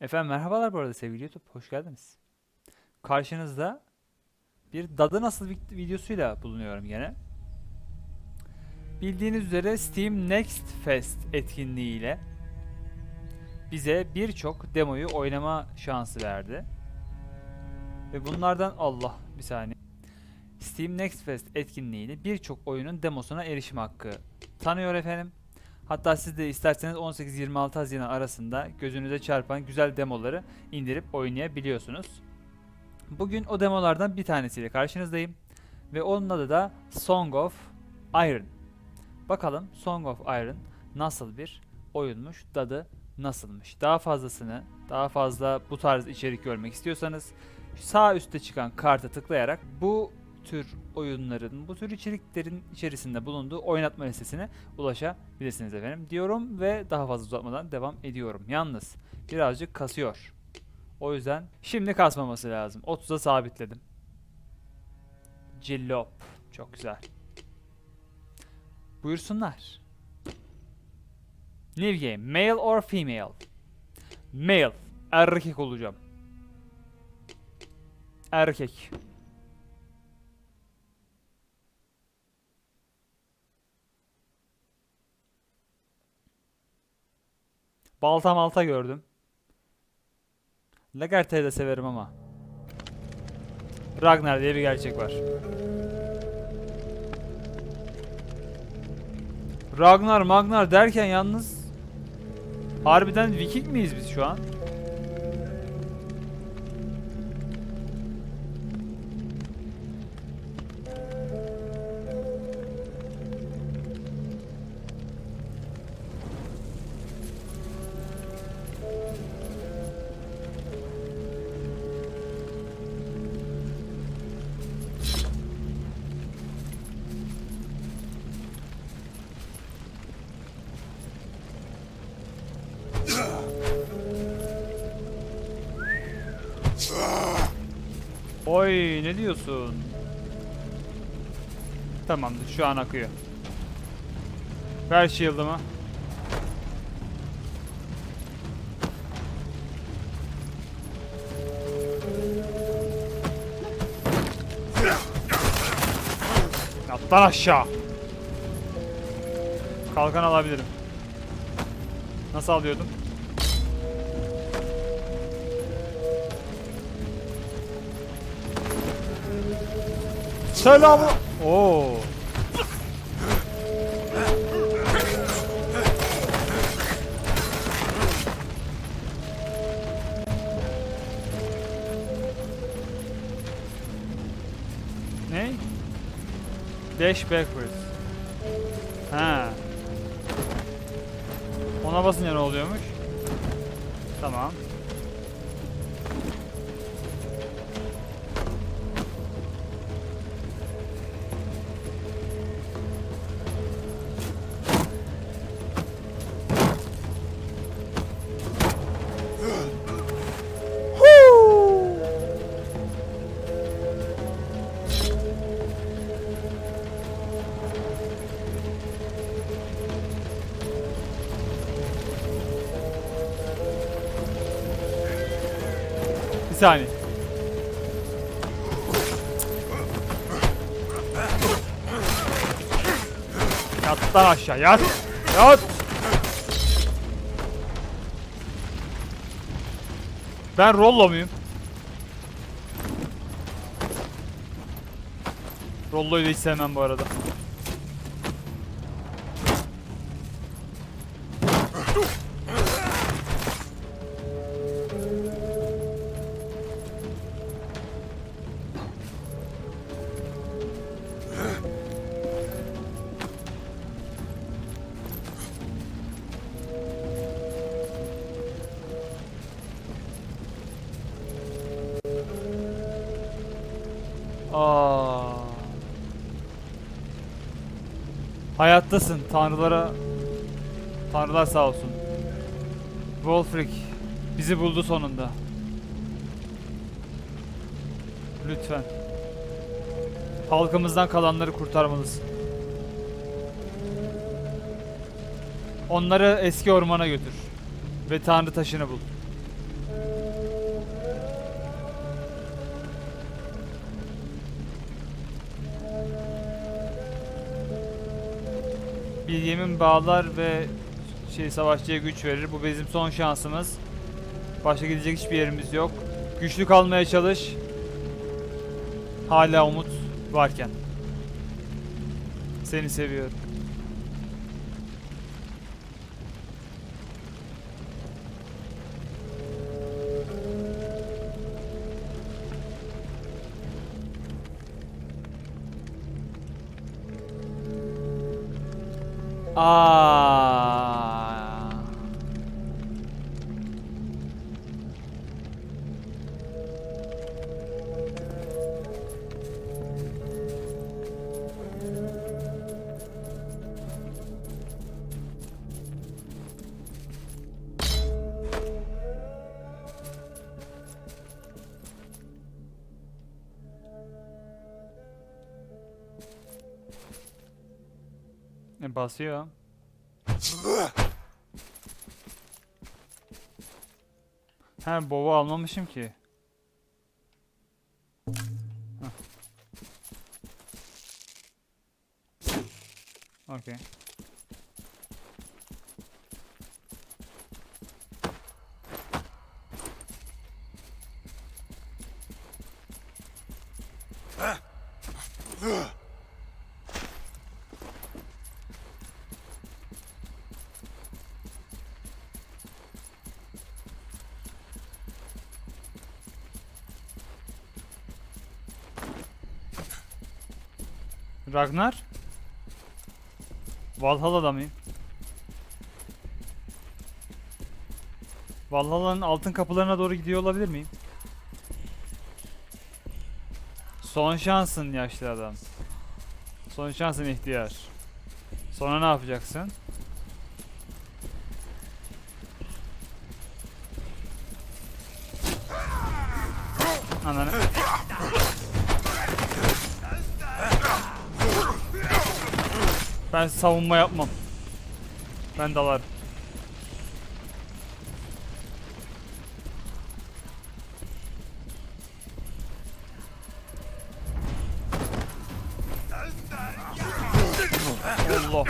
Efendim merhabalar bu arada sevgili YouTube. Hoş geldiniz. Karşınızda bir dadı nasıl vi- videosuyla bulunuyorum gene. Bildiğiniz üzere Steam Next Fest etkinliğiyle bize birçok demoyu oynama şansı verdi. Ve bunlardan Allah bir saniye. Steam Next Fest etkinliğiyle birçok oyunun demosuna erişim hakkı tanıyor efendim. Hatta siz de isterseniz 18-26 Haziran arasında gözünüze çarpan güzel demoları indirip oynayabiliyorsunuz. Bugün o demolardan bir tanesiyle karşınızdayım. Ve onun adı da Song of Iron. Bakalım Song of Iron nasıl bir oyunmuş, dadı nasılmış. Daha fazlasını, daha fazla bu tarz içerik görmek istiyorsanız sağ üstte çıkan karta tıklayarak bu tür oyunların, bu tür içeriklerin içerisinde bulunduğu oynatma listesine ulaşabilirsiniz efendim diyorum ve daha fazla uzatmadan devam ediyorum. Yalnız birazcık kasıyor. O yüzden şimdi kasmaması lazım. 30'a sabitledim. Cillop. Çok güzel. Buyursunlar. New game. Male or female? Male. Erkek olacağım. Erkek. Balta malta gördüm. Lagerthe'yi de severim ama. Ragnar diye bir gerçek var. Ragnar Magnar derken yalnız harbiden Viking miyiz biz şu an? Oy ne diyorsun? Tamamdır şu an akıyor. Ver shield'ımı. Yat lan aşağı. Kalkan alabilirim. Nasıl alıyordum? Selam. Oo. Ne? Dash backwards. Ha. Ona basınca ne oluyormuş? Tamam. Bir saniye. Yat lan aşağı yat. Yat. Ben Rollo muyum? Rollo'yu da hiç sevmem bu arada. Hayattasın. Tanrılara Tanrılar sağ olsun. Wolfric bizi buldu sonunda. Lütfen. Halkımızdan kalanları kurtarmalısın. Onları eski ormana götür ve Tanrı taşını bul. Bir yemin bağlar ve şey savaşçıya güç verir. Bu bizim son şansımız. Başka gidecek hiçbir yerimiz yok. Güçlü kalmaya çalış. Hala umut varken. Seni seviyorum. Aa. Basıyor. He bova almamışım ki. Okey. Ragnar? Valhalla'da mıyım? Valhalla'nın altın kapılarına doğru gidiyor olabilir miyim? Son şansın yaşlı adam. Son şansın ihtiyar. Sonra ne yapacaksın? Ben savunma yapmam. Ben dalarım. Allah.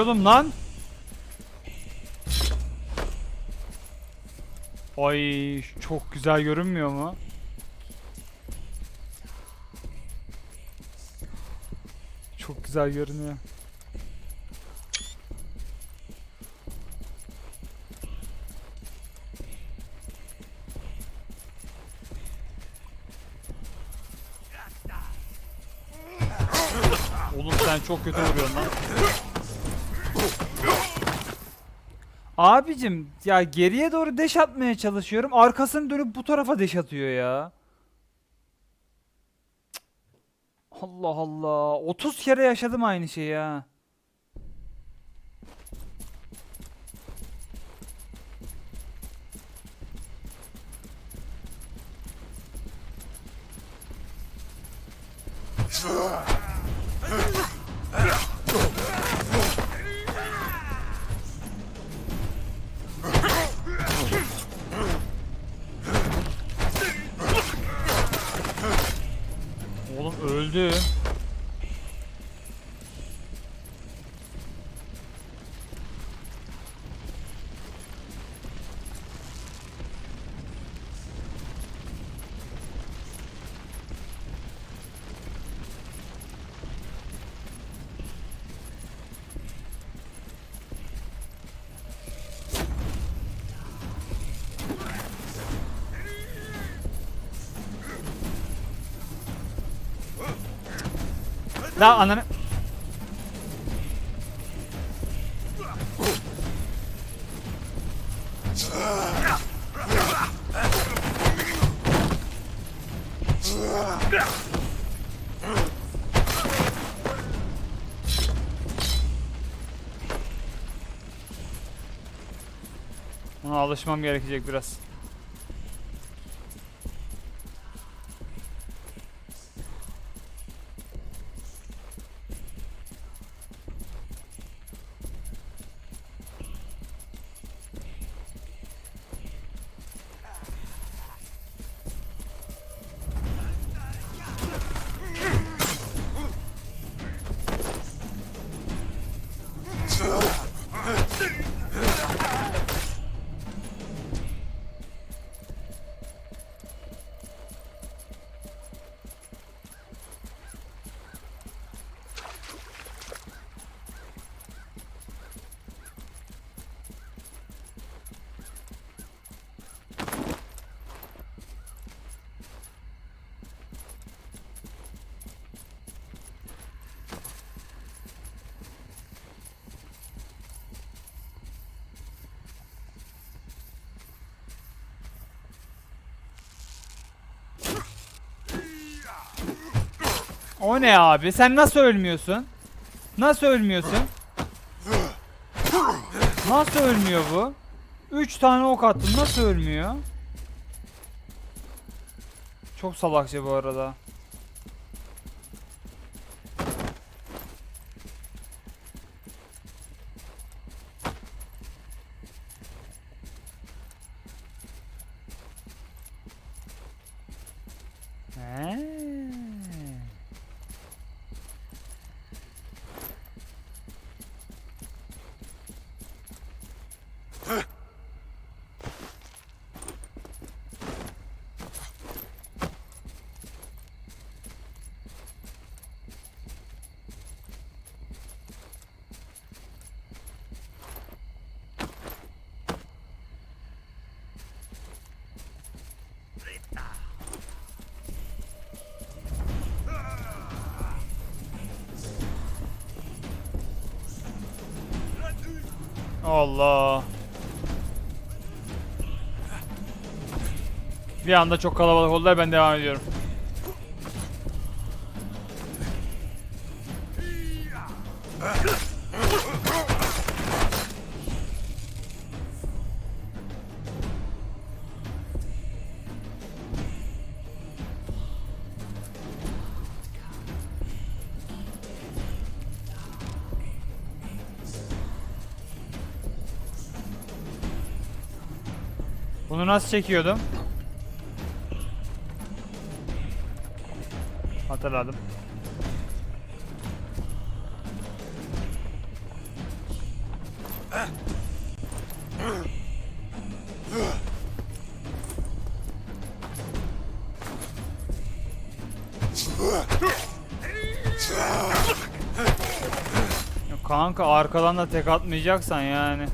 Ölüyordum lan. Ay çok güzel görünmüyor mu? Çok güzel görünüyor. Oğlum sen çok kötü vuruyorsun lan. Abicim ya geriye doğru deş atmaya çalışıyorum. Arkasını dönüp bu tarafa deş atıyor ya. Allah Allah. 30 kere yaşadım aynı şeyi ya. Oğlum öldü. La ananı. Ona alışmam gerekecek biraz. O ne abi? Sen nasıl ölmüyorsun? Nasıl ölmüyorsun? Nasıl ölmüyor bu? 3 tane ok attım. Nasıl ölmüyor? Çok salakça bu arada. Allah. Bir anda çok kalabalık oldular ben devam ediyorum. Bunu nasıl çekiyordum? Hatırladım. Kanka arkadan da tek atmayacaksan yani.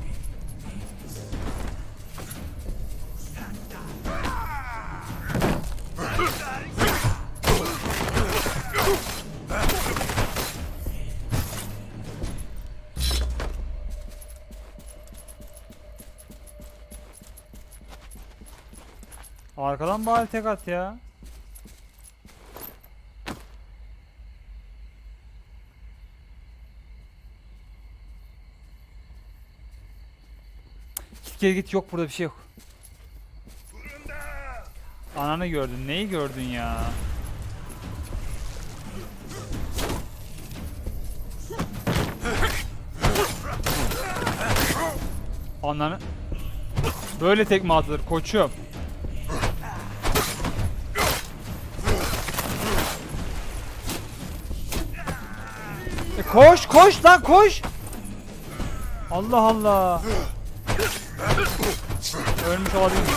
Arkadan bari tek at ya. Git geri git yok burada bir şey yok. Ananı gördün. Neyi gördün ya? Ananı. Böyle tekme atılır koçum. E koş koş lan koş. Allah Allah. Ölmüş olabilir mi?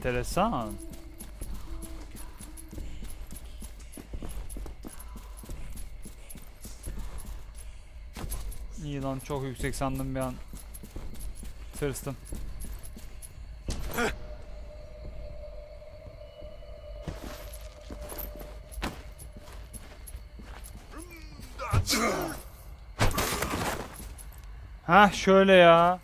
Enteresan. İyi lan çok yüksek sandım bir an. Tırstım. Ha şöyle ya.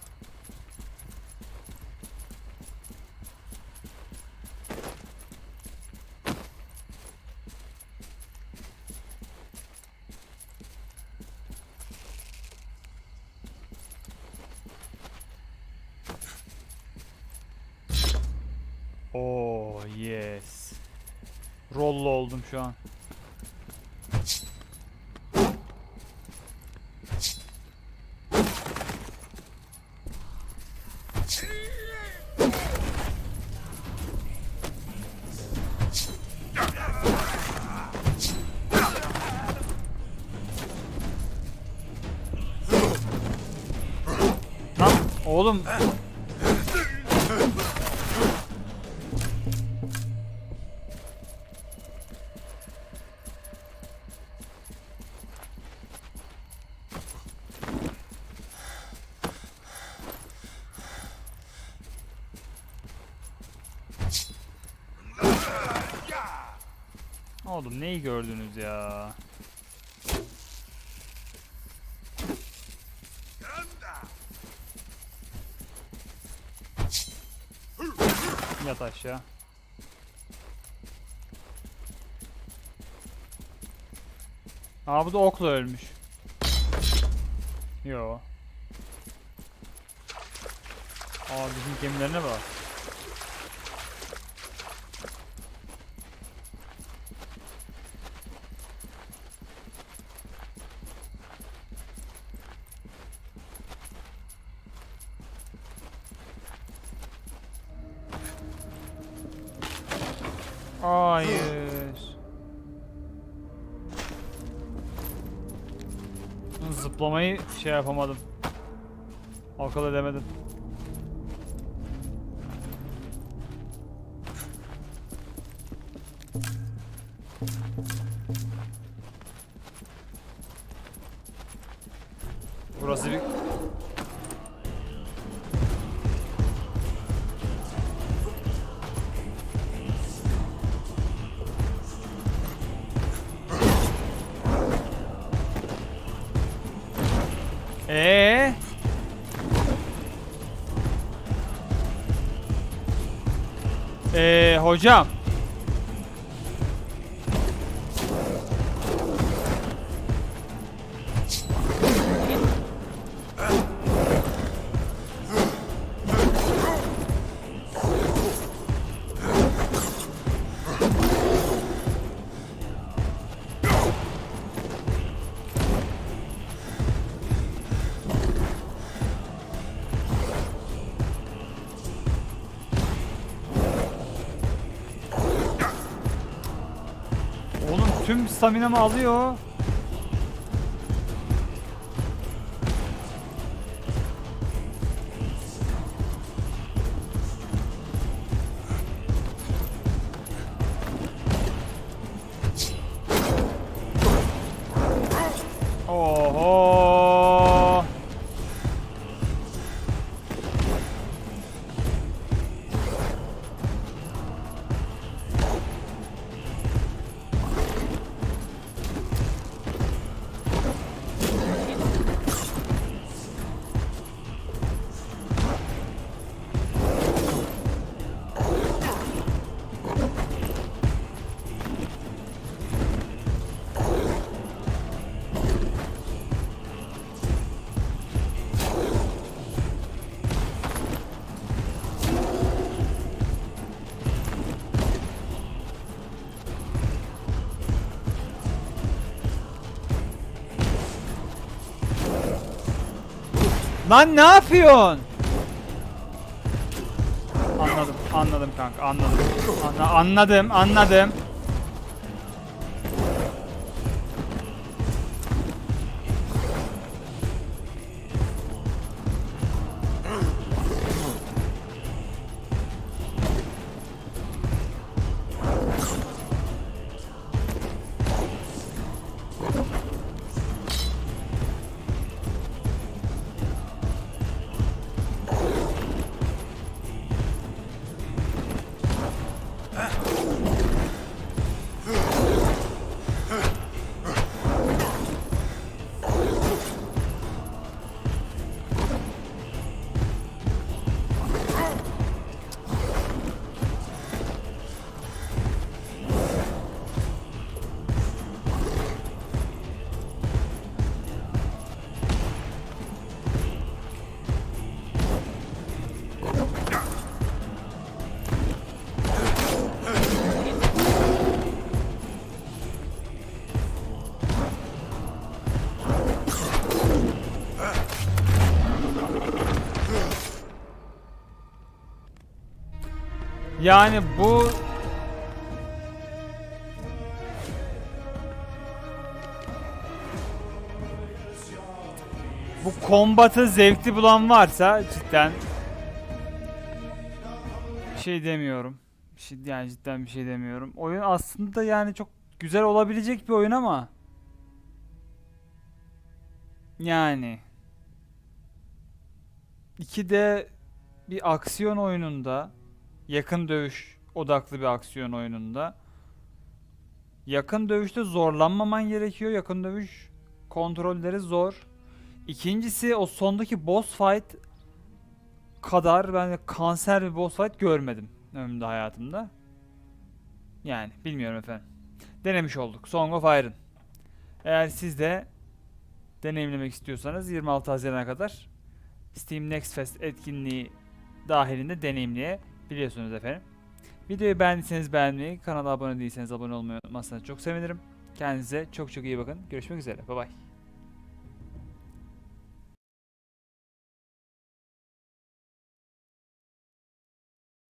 Lan oğlum. Neyi gördünüz ya? Yat aşağı. Aa bu da okla ölmüş. Yo. Aa bizim gemilerine bak. Zıplamayı şey yapamadım. Akıl edemedim. Hocam. Staminamı alıyor. Lan ne yapıyorsun? Anladım, anladım kanka, anladım. Anla- anladım, anladım. Yani bu bu kombatı zevkli bulan varsa cidden bir şey demiyorum. Bir şey, yani cidden bir şey demiyorum. Oyun aslında yani çok güzel olabilecek bir oyun ama yani 2D bir aksiyon oyununda yakın dövüş odaklı bir aksiyon oyununda yakın dövüşte zorlanmaman gerekiyor. Yakın dövüş kontrolleri zor. İkincisi o sondaki boss fight kadar ben kanser bir boss fight görmedim ömrümde hayatımda. Yani bilmiyorum efendim. Denemiş olduk. Song of Iron. Eğer siz de deneyimlemek istiyorsanız 26 Haziran'a kadar Steam Next Fest etkinliği dahilinde deneyimleyebiliyorsunuz efendim. Videoyu beğendiyseniz beğenmeyi, kanala abone değilseniz abone olmayı unutmazsanız çok sevinirim. Kendinize çok çok iyi bakın. Görüşmek üzere. Bay bay.